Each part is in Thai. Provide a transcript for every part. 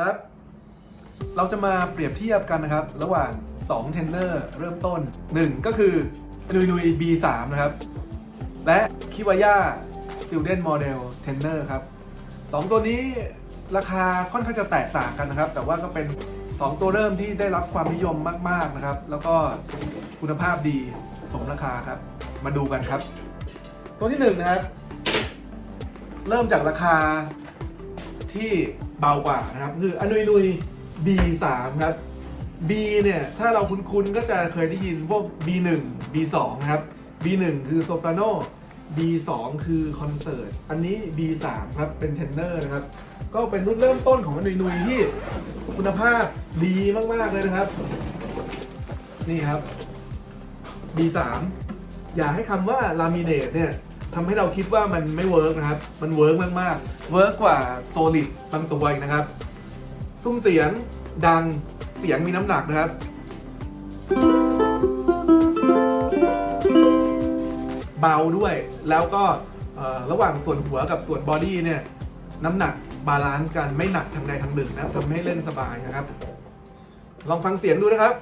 ครับ เราจะมาเปรียบเทียบกันนะครับ ระหว่าง 2 เทนเนอร์เริ่มต้น 1 ก็คือนุยนุย B3 นะครับ และคิวาย่า Student Model Trainer ครับ 2 ตัวนี้ราคาค่อนข้างจะแตกต่างกันนะครับ แต่ว่าก็เป็น 2 ตัวเริ่มที่ได้รับความนิยมมาก ๆนะครับ แล้วก็คุณภาพดีสมราคาครับ มาดูกันครับ ตัวที่1นะครับ เริ่มจากราคา ที่เบากว่านะครับ คืออนุยนุย B3 ครับ B เนี่ยถ้าเราคุ้นๆก็จะเคยได้ยินพวก B1 B2 นะครับ B1 คือโซปราโน B2 คือคอนเสิร์ต อันนี้ B3 ครับเป็นเทนเนอร์นะครับ ก็เป็นรุ่นเริ่มต้นของอนุยนุยที่คุณภาพดีมากๆเลยนะครับ นี่ครับ B3 อย่าให้คำว่าลามิเนตเนี่ย ทำให้เราคิดว่ามันไม่เวิร์กนะครับ มันเวิร์กมากๆเวิร์กกว่าโซลิดบางตัวอีกนะครับ ซุ้มเสียงดังเสียงมีน้ำหนักนะครับ เบาด้วยแล้วก็ระหว่างส่วนหัวกับส่วนบอดี้เนี่ยน้ำหนักบาลานซ์กันไม่หนักทางใดทางหนึ่งนะทำให้เล่นสบายนะครับ ลองฟังเสียงดูนะครับ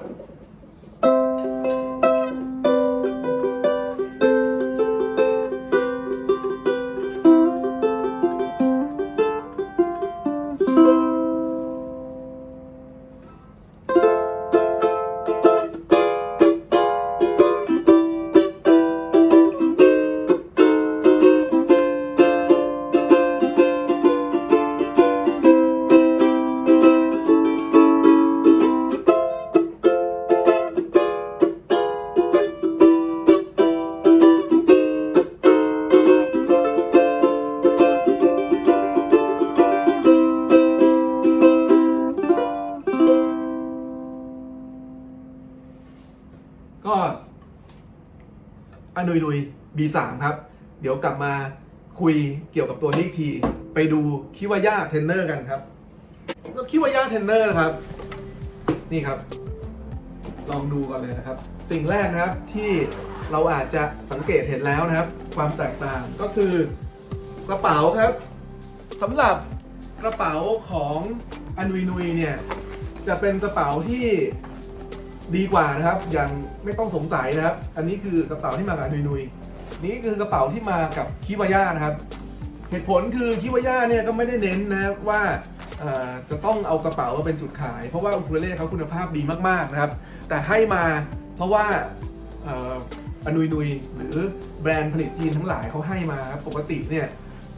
ก็อนุยนุย B3 ครับ เดี๋ยวกลับมาคุยเกี่ยวกับตัวนี้อีกที ไปดูคิวาย่าเทนเนอร์กันครับก็คิวาย่าเทนเนอร์นะครับ นี่ครับ ลองดูกันเลยนะครับ สิ่งแรกนะครับที่เราอาจจะสังเกตเห็นแล้วนะครับ ความแตกต่างก็คือกระเป๋าครับสำหรับกระเป๋าของอนุยนุยเนี่ยจะเป็นกระเป๋าที่ ดีกว่านะครับอย่างไม่ต้องสงสัยนะครับ อันนี้คือกระเป๋าที่มากับนุยนุยนี่คือกระเป๋าที่มากับคิวาย่านะครับ เหตุผลคือคิวาย่าเนี่ยก็ไม่ได้เน้นนะครับว่าจะต้องเอากระเป๋ามาเป็นจุดขาย เพราะว่าอุคูเลเล่เขาคุณภาพดีมากๆนะครับ แต่ให้มาเพราะว่าเอ่ออนุยนุยหรือแบรนด์ผลิตจีนทั้งหลายเขาให้มาครับปกติเนี่ย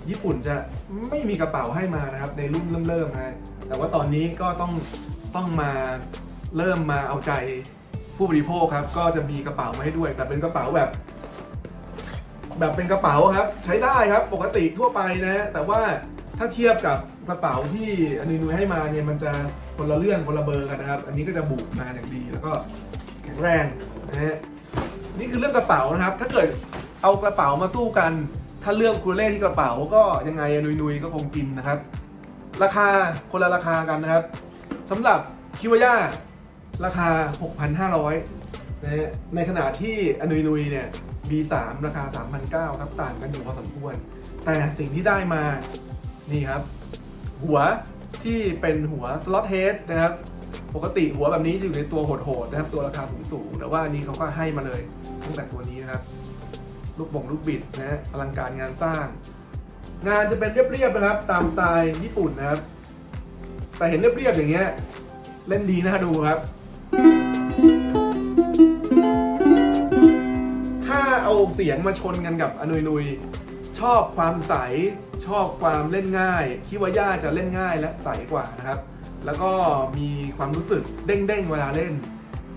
ญี่ปุ่นจะไม่มีกระเป๋าให้มานะครับในรุ่นเริ่มๆนะแต่ว่าตอนนี้ก็ต้องต้องมา เริ่มมาเอาใจผู้บริโภคครับ ก็จะมีกระเป๋ามาให้ด้วย แต่เป็นกระเป๋าแบบ แบบเป็นกระเป๋าครับ ใช้ได้ครับปกติทั่วไปนะ แต่ว่าถ้าเทียบกับกระเป๋าที่อนุนุยให้มาเนี่ยมันจะคนละเรื่องคนละเบอร์กันนะครับ อันนี้ก็จะบุมาอย่างดีแล้วก็แข็งแรงนะฮะนี่คือเรื่องกระเป๋านะครับ ถ้าเกิดเอากระเป๋ามาสู้กัน ถ้าเรื่องคูเล่ที่กระเป๋าก็ยังไงอนุนุยก็คงกินนะครับ ราคาคนละราคากันนะครับสำหรับคิวย่า ราคา 6,500นะฮะในขณะที่อนุยนุยเนี่ย B3 ราคา 3,900ครับต่างกันอยู่พอสมควร แต่สิ่งที่ได้มา นี่ครับ หัวที่เป็นหัวสล็อตเฮดนะครับ ปกติหัวแบบนี้จะอยู่ในตัวโหดๆนะครับ ตัวราคาสูงๆแต่ว่าอันนี้เขาก็ให้มาเลยตั้งแต่ตัวนี้นะครับ ลูกบ่งลูกบิดนะฮะอลังการงานสร้าง งานจะเป็นเรียบๆนะครับ ตามสไตล์ญี่ปุ่นนะครับ แต่เห็นเรียบๆอย่างเงี้ยเล่นดีน่าดูครับ เอาเสียงมาชนกันกับอนุยนุย ชอบความใส ชอบความเล่นง่าย คิดว่าย่าจะเล่นง่ายและใสกว่านะครับ แล้วก็มีความรู้สึกเด้งๆเวลาเล่น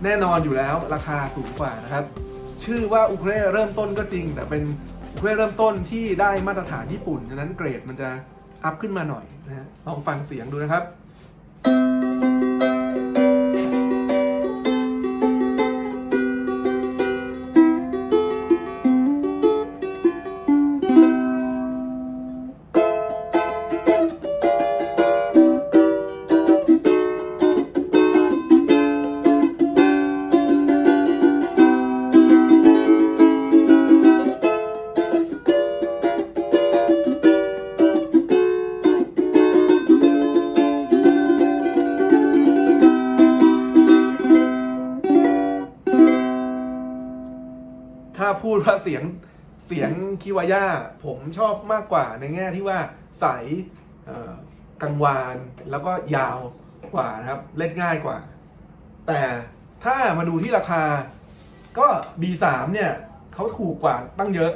แน่นอนอยู่แล้วราคาสูงกว่านะครับ ชื่อว่าอุเคเรเริ่มต้นก็จริง แต่เป็นอุเคเรเริ่มต้นที่ได้มาตรฐานญี่ปุ่น ฉะนั้นเกรดมันจะอัพขึ้นมาหน่อยนะลองฟังเสียงดูนะครับ พูดว่าเสียงเสียงคิวาย่าผมชอบมากกว่าในแง่ที่ว่าใสกังวานแล้วก็ยาวกว่านะครับ เล่นง่ายกว่า แต่ถ้ามาดูที่ราคาก็ B3 เนี่ยเขาถูกกว่าตั้งเยอะ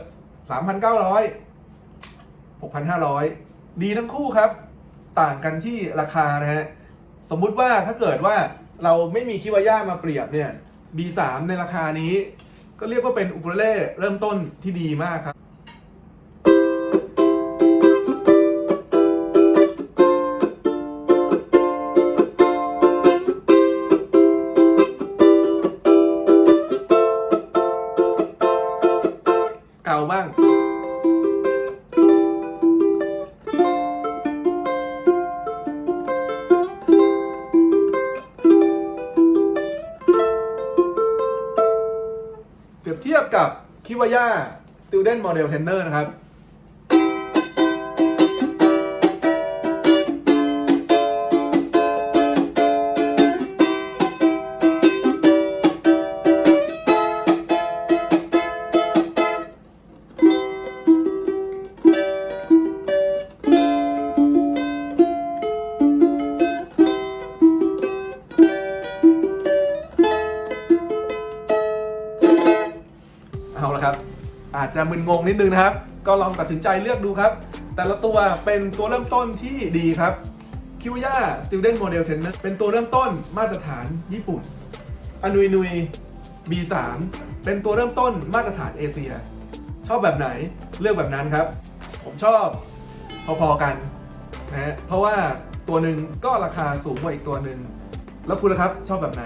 3,900 6,500 ดีทั้งคู่ครับ ต่างกันที่ราคานะฮะ สมมุติว่าถ้าเกิดว่าเราไม่มีคิวาย่ามาเปรียบเนี่ย B3 ในราคานี้ ก็เรียกว่าเป็นอุคูเลเล่เริ่มต้นที่ดีมากครับ กับคิวาย่า Student Model Trainer นะครับ จะมึนงงนิดนึงนะครับ ก็ลองตัดสินใจเลือกดูครับ แต่ละตัวเป็นตัวเริ่มต้นที่ดีครับ k i w a y a Student Model Tenor เป็นตัวเริ่มต้นมาตรฐานญี่ปุ่นอนุยนุย B3 เป็นตัวเริ่มต้นมาตรฐานเอเชีย ชอบแบบไหนเลือกแบบนั้นครับ ผมชอบพอๆกันนะฮะเพราะว่าตัวหนึ่งก็ราคาสูงกว่าอีกตัวหนึ่งแล้วคุณล่ะครับชอบแบบไหน